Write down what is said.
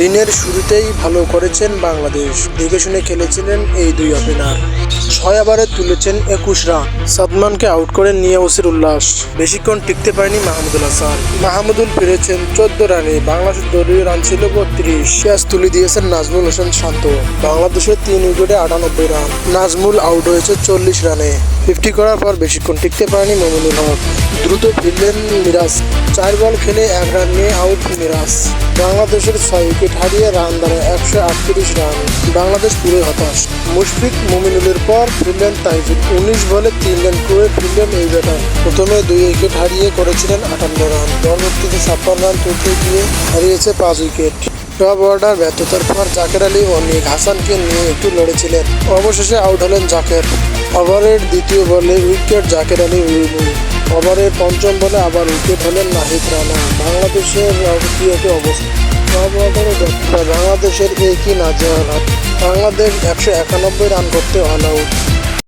দিনের শুরুতেই ভালো করেছেন বাংলাদেশ। দেখে শুনে খেলেছিলেন এই দুই ওপেনার ছয় ওভারে তুলেছেন একুশ রান। সাদমানকে আউট করে নিয়ে ওসির উল্লাস। বেশিক্ষণ টিকতে পারেনি মাহমুদুল হাসান। মাহমুদুল ফিরেছেন চোদ্দ রানে। বাংলাদেশের দলীয় রান ছিল বত্রিশ। ক্যাচ তুলে দিয়েছেন নাজমুল হোসেন শান্ত। বাংলাদেশের তিন উইকেটে আটানব্বই রান। নাজমুল আউট হয়েছে চল্লিশ রানে। ফিফটি করার পর বেশিক্ষণ টিকতে পারেনি মমিনুল হক। দ্রুত ফিরলেন মিরাজ। চার বল খেলে এক রান নিয়ে আউট মিরাজ। বাংলাদেশের ছয় উইকেট হারিয়ে রান দাঁড়ায় একশো আটত্রিশ রান। বাংলাদেশ পুরো হতাশ। মুশফিক মুমিনুলের পর ফিরলেন তাইজুল, উনিশ বলে তিন রান করে ফিরলেন এই ব্যাটার। প্রথমে দুই উইকেট হারিয়ে করেছিলেন আটান্ন রান পরবর্তীতে ছাপ্পান্ন রান তুলতে গিয়ে হারিয়েছে পাঁচ উইকেট টপ অর্ডার ব্যর্থতার পর জাকের আলী ও নিক হাসানকে নিয়ে একটু লড়েছিলেন। অবশেষে আউট হলেন জাকের। ওভারের দ্বিতীয় বলে উইকেট জাকের আলী উইনি। ওভারের পঞ্চম বলে আবার উইকেট হলেন নাহিদ রানা। বাংলাদেশের কি অবস্থা বাংলাদেশের এই কি না হাত। বাংলাদেশ একশো একানব্বই রান করতে অল আউট